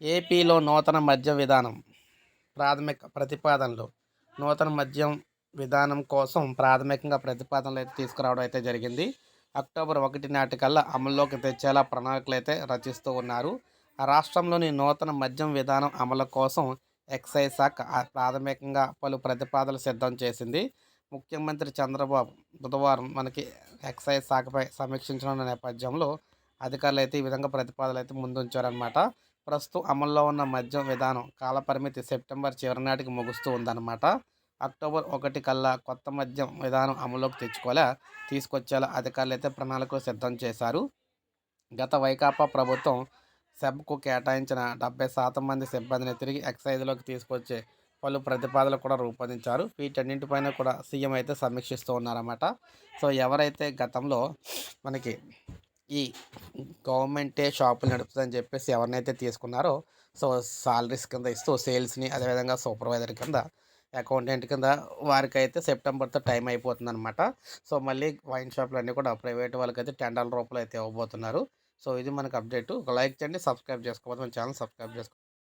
ఏపీలో నూతన మద్యం విధానం ప్రాథమిక ప్రతిపాదనలు. నూతన మద్యం విధానం కోసం ప్రాథమికంగా ప్రతిపాదనలు అయితే తీసుకురావడం అయితే జరిగింది. అక్టోబర్ ఒకటి నాటికల్లా అమల్లోకి తెచ్చేలా ప్రణాళికలు అయితే రచిస్తూ ఉన్నారు. ఆ రాష్ట్రంలోని నూతన మద్యం విధానం అమలు కోసం ఎక్సైజ్ శాఖ ప్రాథమికంగా పలు ప్రతిపాదనలు సిద్ధం చేసింది. ముఖ్యమంత్రి చంద్రబాబు బుధవారం మనకి ఎక్సైజ్ శాఖపై సమీక్షించనున్న నేపథ్యంలో అధికారులు అయితే ఈ విధంగా ప్రతిపాదనలు అయితే ముందుంచారనమాట ప్రస్తుతం అమల్లో ఉన్న మద్యం విధానం కాలపరిమితి సెప్టెంబర్ చివరి నాటికి ముగుస్తూ ఉందన్నమాట. అక్టోబర్ ఒకటి కల్లా కొత్త మద్యం విధానం అమలులోకి తెచ్చుకోలే తీసుకొచ్చేలా అధికారులు అయితే ప్రణాళికలు సిద్ధం చేశారు. గత వైకాపా ప్రభుత్వం సెబ్కు కేటాయించిన డెబ్బై శాతం మంది సిబ్బందిని తిరిగి ఎక్సైజ్లోకి తీసుకొచ్చే పలు ప్రతిపాదనలు కూడా రూపొందించారు. వీటన్నింటిపైన కూడా సీఎం అయితే సమీక్షిస్తూ ఉన్నారన్నమాట. సో ఎవరైతే గతంలో మనకి ఈ గవర్నమెంటే షాపులు నడుపుతుందని చెప్పేసి ఎవరినైతే తీసుకున్నారో సో సాలరీస్ కింద ఇస్తూ సేల్స్ని అదేవిధంగా సూపర్వైజర్ కింద అకౌంటెంట్ కింద వారికి అయితే సెప్టెంబర్తో టైం అయిపోతుంది అనమాట సో మళ్ళీ వైన్ షాపులు అన్నీ కూడా ప్రైవేట్ వాళ్ళకైతే టెండర్ల రూపాయలు అయితే ఇవ్వబోతున్నారు. సో ఇది మనకు అప్డేట్. ఒక లైక్ చేయండి సబ్స్క్రైబ్ చేసుకోకపోతే మన ఛానల్ సబ్స్క్రైబ్ చేసుకో